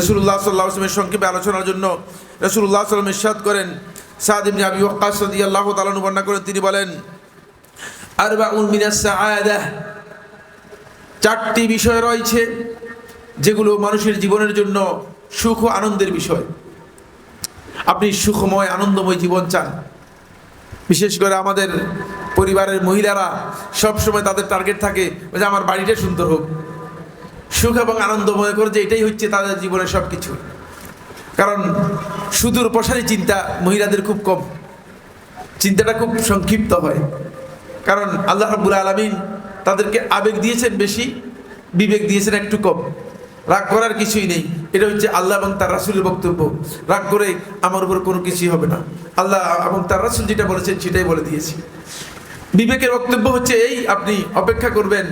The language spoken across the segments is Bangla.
রসুল্লাহ সাল্লাহ আসলামের সংক্ষেপে আলোচনার জন্য রসুল্লাহ সাল্লাম ইরশাদ করেন। সাদ ইবনে আবি ওয়াক্কাস রাদিয়াল্লাহু তাআলা বর্ণনা করেন, তিনি বলেন, আরবাউন মিনাস চারটি বিষয় রয়েছে যেগুলো মানুষের জীবনের জন্য সুখ ও আনন্দের বিষয়। আপনি সুখময়, আনন্দময় জীবন চান। বিশেষ করে আমাদের পরিবারের মহিলারা সবসময় তাদের টার্গেট থাকে যে আমার বাড়িটা সুন্দর হোক। সুখ এবং আনন্দ মনে করে যে এটাই হচ্ছে তাদের জীবনের সব কিছু কারণ সুদূর প্রসারী চিন্তা মহিলাদের খুব কম। চিন্তাটা খুব সংক্ষিপ্ত হয়। কারণ আল্লাহ রাব্বুল আলমিন তাদেরকে আবেগ দিয়েছেন বেশি, বিবেক দিয়েছেন একটু কম। রাগ করার কিছুই নেই। এটা হচ্ছে আল্লাহ এবং তার রাসুলের বক্তব্য। রাগ করে আমার উপর কোনো কিছুই হবে না। আল্লাহ এবং তার রাসুল যেটা বলেছেন সেটাই বলে দিয়েছি। বিবেকের বক্তব্য হচ্ছে এই, আপনি অপেক্ষা করবেন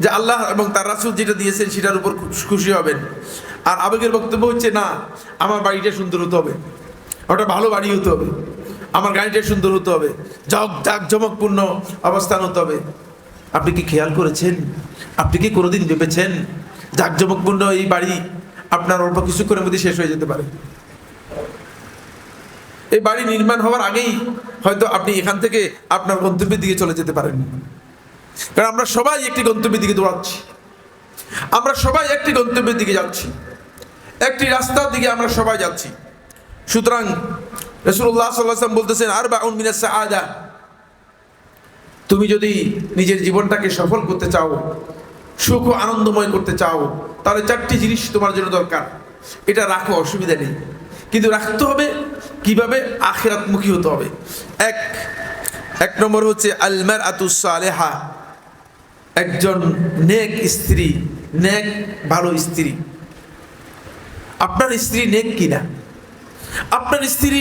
যে আল্লাহ এবং তার রাসুল যেটা দিয়েছেন সেটার উপর খুশি হবেন। আর আবেগের বক্তব্য হচ্ছে, না, আমার বাড়িটা সুন্দর হতে হবে। ওটা ভালো বাড়ি হতে হবে। আমার গাড়িটা সুন্দর হতে হবে। জগ জাক জমকপূর্ণ অবস্থান হতে হবে। আপনি কি খেয়াল করেছেন? আপনি কি কোনোদিন ভেবেছেন জাকজমকপূর্ণ এই বাড়ি আপনার অল্প কিছুক্ষণের মধ্যে শেষ হয়ে যেতে পারে? এই বাড়ি নির্মাণ হওয়ার আগেই হয়তো আপনি এখান থেকে আপনার গন্তব্যের দিকে চলে যেতে পারেন। কারণ আমরা সবাই একটি গন্তব্যের দিকে দৌড়াচ্ছি। আমরা সবাই একটি গন্তব্যের দিকে যাচ্ছি। একটি রাস্তার দিকে আমরা সবাই যাচ্ছি। সুতরাং রসুল্লাহ সাল্লাম বলতেছেন আর বা মিনাস আদা তুমি যদি নিজের জীবনটাকে সফল করতে চাও, সুখ আনন্দময় করতে চাও, তাহলে চারটি জিনিস তোমার জন্য দরকার। এটা রাখো, অসুবিধা নেই। কিন্তু রাখতে হবে কীভাবে? আখেরাতমুখী হতে হবে। এক এক নম্বর হচ্ছে আলমার আতুসালেহা একজন নেক স্ত্রী, নেক ভালো স্ত্রী। আপনার স্ত্রী নেক কিনা? আপনার স্ত্রী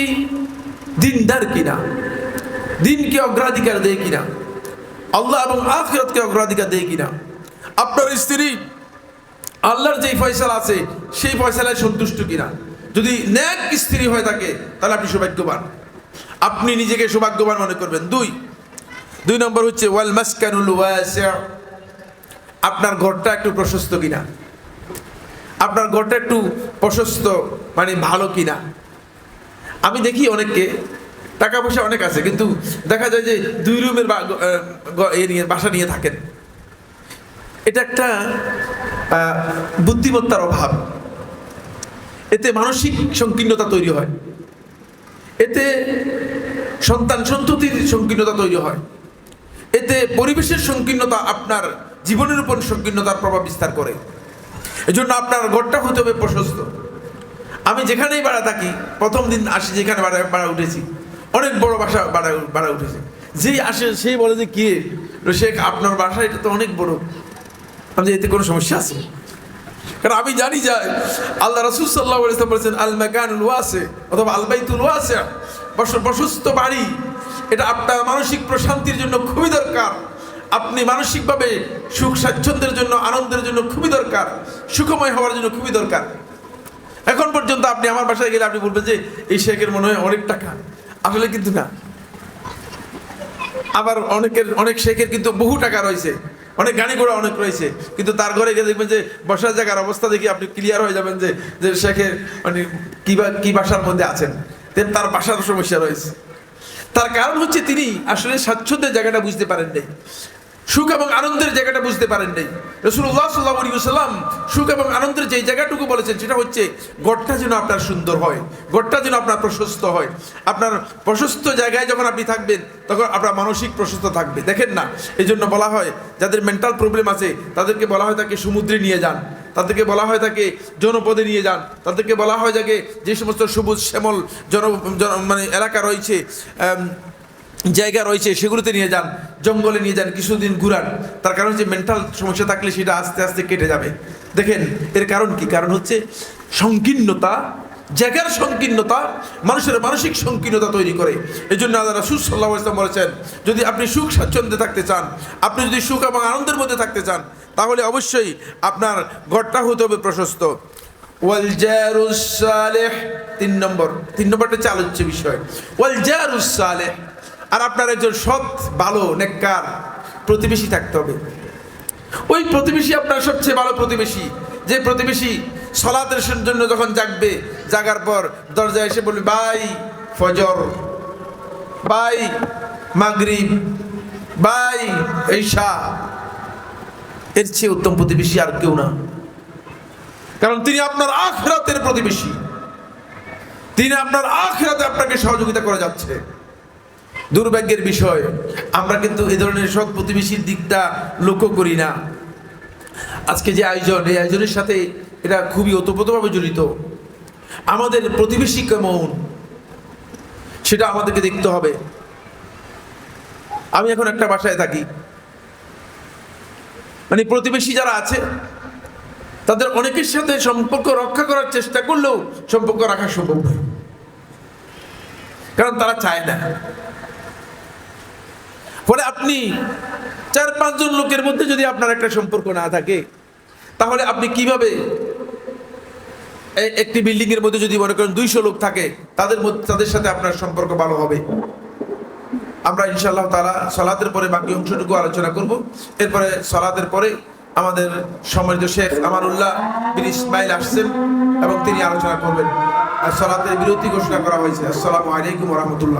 দিনদার কিনা? দিনকে অগ্রাধিকার দেয় কিনা? আল্লাহ এবং আখিরাতকে অগ্রাধিকার দেয় কিনা? আপনার স্ত্রী আল্লাহর যেই ফয়সালা আছে, সেই ফয়সালায় সন্তুষ্ট কিনা? যদি ন্যাক স্ত্রী হয়ে থাকে, তাহলে আপনি সৌভাগ্যবান। আপনি নিজেকে সৌভাগ্যবান মনে করবেন। দুই দুই নম্বর হচ্ছে, ওয়াল মাসকানুল ওয়াসিআ আপনার ঘরটা একটু প্রশস্ত কিনা? আপনার ঘরটা একটু প্রশস্ত মানে ভালো কিনা? আমি দেখি অনেককে, টাকা পয়সা অনেক আছে, কিন্তু দেখা যায় যে দুই রুমের নিয়ে, বাসা নিয়ে থাকেন। এটা একটা বুদ্ধিমত্তার অভাব। এতে মানসিক সংকীর্ণতা তৈরি হয়। এতে সন্তান সন্ততির সংকীর্ণতা তৈরি হয়। এতে পরিবেশের সংকীর্ণতা আপনার জীবনের উপর সংকীর্ণতার প্রভাব বিস্তার করে। এজন্য আপনার ঘরটা হতে হবে প্রশস্ত। আমি যেখানেই ভাড়া থাকি, প্রথম দিন আসি যেখানে ভাড়া ভাড়া উঠেছি, অনেক বড় বাসা ভাড়া ভাড়া উঠেছে। যেই আসে, সেই বলে যে, কে শেখ, আপনার বাসা এটা তো অনেক বড়। আমি এতে কোনো সমস্যা আছে? কারণ আমি জানি যে, আল্লাহ রসুল সাল্লাহ ইসলাম বলেছেন আল মেকানুল ওয়াসে অথবা আল বাইতুল ওয়াসে বস- প্রশস্ত বাড়ি। এটা আপনার মানসিক প্রশান্তির জন্য খুবই দরকার। আপনি মানসিকভাবে সুখ স্বাচ্ছন্দ্যের জন্য, আনন্দের জন্য খুবই দরকার, সুখময় হওয়ার জন্য খুবই দরকার। এখন পর্যন্ত আপনি আমার বাসায় গেলে আপনি বলবেন যে, এই শেখের মনে হয় অনেক টাকা। আসলে কিন্তু না। আবার অনেকের, অনেক শেখের কিন্তু বহু টাকা রয়েছে। অনেক গাড়ি ঘোড়া অনেক রয়েছে। কিন্তু তার ঘরে গিয়ে দেখবেন যে, বসার জায়গার অবস্থা দেখে আপনি ক্লিয়ার হয়ে যাবেন যে যে শেখের মানে কি বা, কি বাসার মধ্যে আছেন। তেন তার বাসার সমস্যা রয়েছে। তার কারণ হচ্ছে তিনি আসলে স্বাচ্ছন্দ্যের জায়গাটা বুঝতে পারেন নাই। সুখ এবং আনন্দের জায়গাটা বুঝতে পারেন নাই। রসুল্লাহ সাল্লাহ সাল্লাম সুখ এবং আনন্দের যে জায়গাটুকু বলেছেন, সেটা হচ্ছে গড়টা যেন আপনার সুন্দর হয় গড়টা যেন আপনার প্রশস্ত হয়। আপনার প্রশস্ত জায়গায় যখন আপনি থাকবেন, তখন আপনার মানসিক প্রশস্ত থাকবে। দেখেন না এই জন্য বলা হয়, যাদের মেন্টাল প্রবলেম আছে, তাদেরকে বলা হয় তাকে সমুদ্রে নিয়ে যান, তাদেরকে বলা হয় তাকে জনপদে নিয়ে যান, তাদেরকে বলা হয় তাকে যে সমস্ত সবুজ শ্যামল জন মানে এলাকা রয়েছে জায়গা রয়েছে, সেগুলোতে নিয়ে যান, জঙ্গলে নিয়ে যান, কিছুদিন ঘুরান। তার কারণ হচ্ছে মেন্টাল সমস্যা থাকলে সেটা আস্তে আস্তে কেটে যাবে। দেখেন, এর কারণ কি? কারণ হচ্ছে সংকীর্ণতা, জায়গার সংকীর্ণতা মানুষের মানসিক সংকীর্ণতা তৈরি করে। এই জন্য আল্লাহ রাসুল সাল্লাহ ইসলাম বলেছেন, যদি আপনি সুখ স্বাচ্ছন্দ্যে থাকতে চান, আপনি যদি সুখ এবং আনন্দের মধ্যে থাকতে চান, তাহলে অবশ্যই আপনার ঘরটা হতে হবে প্রশস্ত। ওয়াল জারুস সালেহ, তিন নম্বর, তিন নম্বরটা আলোচ্য বিষয়। ওয়াল জারুস সালেহ আর আপনার একজন সৎ, ভালো, নেককার প্রতিবেশী থাকতে হবে। ওই প্রতিবেশী আপনার সবচেয়ে ভালো প্রতিবেশী। যে প্রতিবেশী সলাতের জন্য যখন জাগবে, জাগার পর দরজায় এসে বলবে, ভাই, ফজর, ভাই, মাগরিব, ভাই, ঈশা। এর চেয়ে উত্তম প্রতিবেশী আর কেউ না। কারণ তিনি আপনার আখরাতের প্রতিবেশী। তিনি আপনার আখরাতে আপনাকে সহযোগিতা করে যাচ্ছে দুর্ভাগ্যের বিষয়। আমরা কিন্তু এই ধরনের সৎ প্রতিবেশীর দিকটা লক্ষ্য করি না। আজকে যে আয়োজন, এই আয়োজনের সাথে এটা খুবই ওতপ্রোতভাবে জড়িত। আমাদের প্রতিবেশী কেমন? সেটা আমাদেরকে দেখতে হবে। আমি এখন একটা বাসায় থাকি। মানে প্রতিবেশী যারা আছে, তাদের অনেকের সাথে সম্পর্ক রক্ষা করার চেষ্টা করলেও সম্পর্ক রাখা সম্ভব নয়। কারণ তারা চায় না। ফলে আপনি চার পাঁচজন লোকের মধ্যে যদি আপনার একটা সম্পর্ক না থাকে, তাহলে আপনি কীভাবে একটি বিল্ডিং এর মধ্যে যদি মনে করেন দুইশো লোক থাকে, তাদের মধ্যে তাদের সাথে আপনার সম্পর্ক ভালো হবে? আমরা ইনশাআল্লাহ তালা সলাতের পরে বাকি অংশটুকু আলোচনা করব। এরপরে সলাতের পরে আমাদের সম্মানিত শেখ আমানুল্লাহ বিন ইসমাইল আসছেন এবং তিনি আলোচনা করবেন। আর সলাতের বিরতি ঘোষণা করা হয়েছে। আসসালামু আলাইকুম রহমতুল্লাহ।